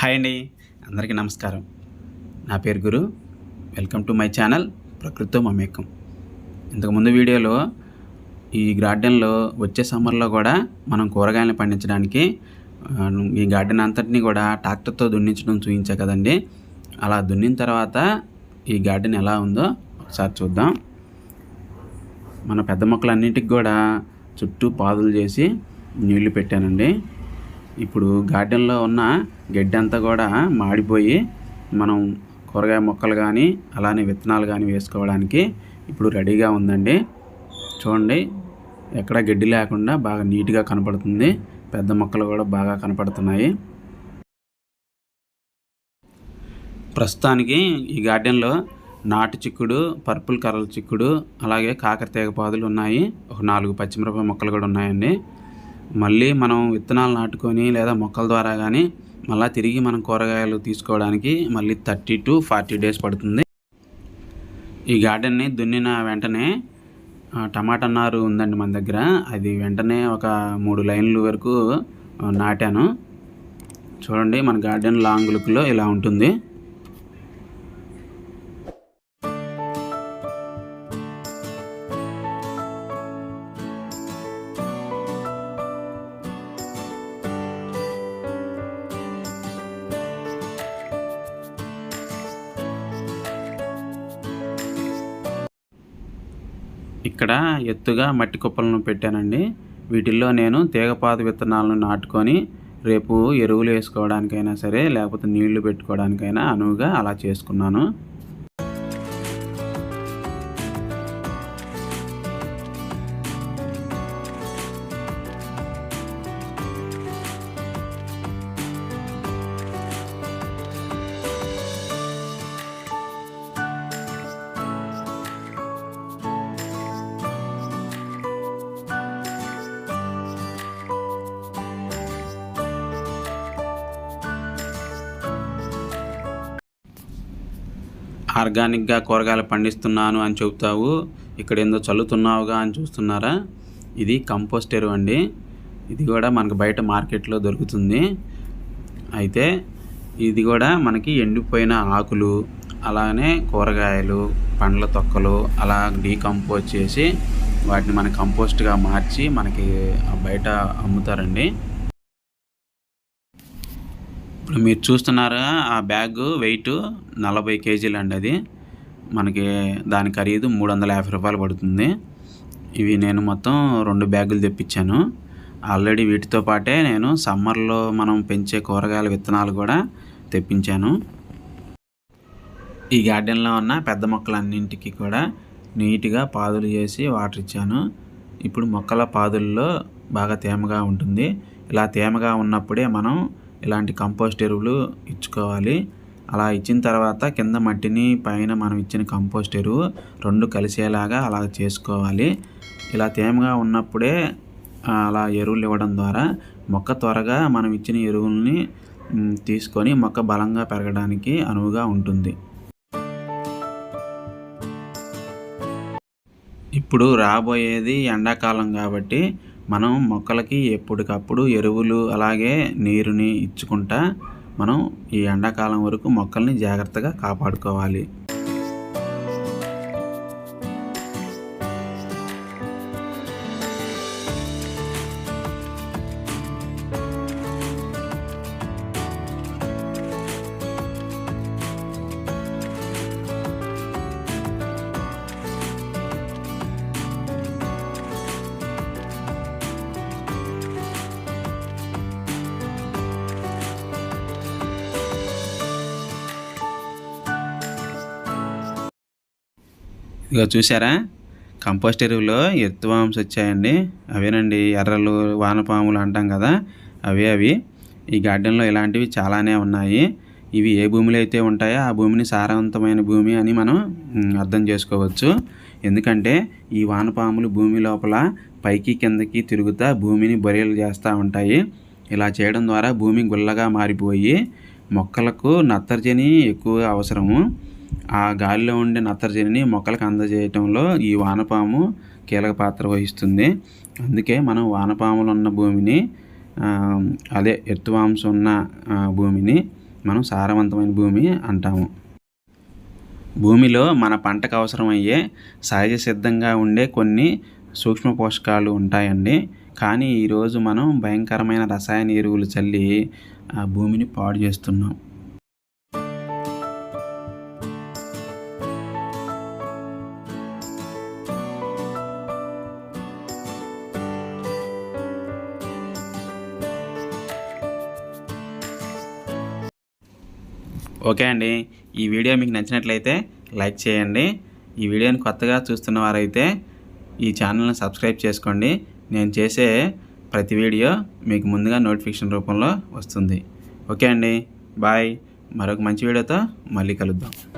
Hi అండి. అందరికీ నమస్కారం. నా పేరు Guru. Welcome to my channel ప్రకృతితో మమేకం. ఇంతకుముందు వీడియోలో ఈ గార్డెన్లో వచ్చే సమ్మర్లో కూడా మనం కూరగాయలను పండించడానికి ఈ గార్డెన్ అంతటిని కూడా ట్రాక్టర్తో దున్నించడం చూపించా కదండి. అలా దున్నిన తర్వాత ఈ గార్డెన్ ఎలా ఉందో ఒకసారి చూద్దాం. మన పెద్ద మొక్కలన్నింటికి కూడా చుట్టూ పాదులు చేసి నీళ్ళు పెట్టానండి. ఇప్పుడు గార్డెన్లో ఉన్న గడ్డి అంతా కూడా మాడిపోయి మనం కూరగాయ మొక్కలు కానీ అలానే విత్తనాలు కానీ వేసుకోవడానికి ఇప్పుడు రెడీగా ఉందండి. చూడండి ఎక్కడ గడ్డి లేకుండా బాగా నీట్గా కనపడుతుంది. పెద్ద మొక్కలు కూడా బాగా కనపడుతున్నాయి. ప్రస్తుతానికి ఈ గార్డెన్లో నాటు చిక్కుడు పర్పుల్ కర్రల చిక్కుడు అలాగే కాకరతీగ పాదులు ఉన్నాయి. ఒక నాలుగు పచ్చిమిరపకాయ మొక్కలు కూడా ఉన్నాయండి. మళ్ళీ మనం విత్తనాలు నాటుకొని లేదా మొక్కల ద్వారా కానీ మళ్ళీ తిరిగి మనం కూరగాయలు తీసుకోవడానికి మళ్ళీ థర్టీ టు ఫార్టీ డేస్ పడుతుంది. ఈ గార్డెన్ని దున్నిన వెంటనే టమాటా నారు ఉందండి మన దగ్గర. అది వెంటనే ఒక మూడు లైన్లు వరకు నాటాను. చూడండి మన గార్డెన్ లాంగ్ లుక్లో ఇలా ఉంటుంది. ఇక్కడ ఎత్తుగా మట్టి కుప్పలను పెట్టానండి. వీటిల్లో నేను తీగపాత విత్తనాలను నాటుకొని రేపు ఎరువులు వేసుకోవడానికైనా సరే లేకపోతే నీళ్ళు పెట్టుకోవడానికైనా అనువుగా అలా చేసుకున్నాను. ఆర్గానిక్గా కూరగాయలు పండిస్తున్నాను అని చెబుతావు ఇక్కడ ఏందో చల్లుతున్నావుగా అని చూస్తున్నారా? ఇది కంపోస్ట్ ఎరువు అండి. ఇది కూడా మనకు బయట మార్కెట్లో దొరుకుతుంది. అయితే ఇది కూడా మనకి ఎండిపోయిన ఆకులు అలానే కూరగాయలు పండ్ల తొక్కలు అలా డీకంపోజ్ చేసి వాటిని మన కంపోస్ట్గా మార్చి మనకి బయట అమ్ముతారండి. ఇప్పుడు మీరు చూస్తున్నారా ఆ బ్యాగ్ వెయిట్ నలభై కేజీలు అండి అది. మనకి దాని ఖరీదు మూడు వందల యాభై రూపాయలు పడుతుంది. ఇవి నేను మొత్తం రెండు బ్యాగులు తెప్పించాను. ఆల్రెడీ వీటితో పాటే నేను సమ్మర్లో మనం పెంచే కూరగాయల విత్తనాలు కూడా తెప్పించాను. ఈ గార్డెన్లో ఉన్న పెద్ద మొక్కలన్నింటికి కూడా నీట్గా పాదులు చేసి వాటర్ ఇచ్చాను. ఇప్పుడు మొక్కల పాదుల్లో బాగా తేమగా ఉంటుంది. ఇలా తేమగా ఉన్నప్పుడే మనం ఇలాంటి కంపోస్ట్ ఎరువులు ఇచ్చుకోవాలి. అలా ఇచ్చిన తర్వాత కింద మట్టిని పైన మనం ఇచ్చిన కంపోస్ట్ ఎరువు రెండు కలిసేలాగా అలా చేసుకోవాలి. ఇలా తేమగా ఉన్నప్పుడే అలా ఎరువులు ఇవ్వడం ద్వారా మొక్క త్వరగా మనం ఇచ్చిన ఎరువుల్ని తీసుకొని మొక్క బలంగా పెరగడానికి అనువుగా ఉంటుంది. ఇప్పుడు రాబోయేది ఎండాకాలం కాబట్టి మనం మొక్కలకి ఎప్పటికప్పుడు ఎరువులు అలాగే నీరుని ఇచ్చుకుంటా మనం ఈ ఎండాకాలం వరకు మొక్కల్ని జాగ్రత్తగా కాపాడుకోవాలి. ఇక చూసారా కంపోస్ట్ ఎరువులో ఎర్త్వామ్స్ వచ్చాయండి. అవేనండి ఎర్రలు వానపాములు అంటాం కదా అవే అవి. ఈ గార్డెన్లో ఇలాంటివి చాలానే ఉన్నాయి. ఇవి ఏ భూమిలో అయితే ఉంటాయో ఆ భూమిని సారవంతమైన భూమి అని మనం అర్థం చేసుకోవచ్చు. ఎందుకంటే ఈ వానపాములు భూమి లోపల పైకి కిందకి తిరుగుతా భూమిని బొరియలు చేస్తూ ఉంటాయి. ఇలా చేయడం ద్వారా భూమి గుల్లగా మారిపోయి మొక్కలకు నత్రజని ఎక్కువగా అవసరము. ఆ గాలిలో ఉండే నత్రజనిని మొక్కలకు అందజేయటంలో ఈ వానపాము కీలక పాత్ర వహిస్తుంది. అందుకే మనం వానపాములు ఉన్న భూమిని అదే ఎత్తువాంశం ఉన్న భూమిని మనం సారవంతమైన భూమి అంటాము. భూమిలో మన పంటకు అవసరమయ్యే సహజ సిద్ధంగా ఉండే కొన్ని సూక్ష్మ పోషకాలు ఉంటాయండి. కానీ ఈరోజు మనం భయంకరమైన రసాయన ఎరువులు చల్లి ఆ భూమిని పాడు చేస్తున్నాం. ఓకే అండి. ఈ వీడియో మీకు నచ్చినట్లయితే లైక్ చేయండి. ఈ వీడియోని కొత్తగా చూస్తున్న వారైతే ఈ ఛానల్ని సబ్స్క్రైబ్ చేసుకోండి. నేను చేసే ప్రతి వీడియో మీకు ముందుగా నోటిఫికేషన్ రూపంలో వస్తుంది. ఓకే అండి. బాయ్. మరొక మంచి వీడియోతో మళ్ళీ కలుద్దాం.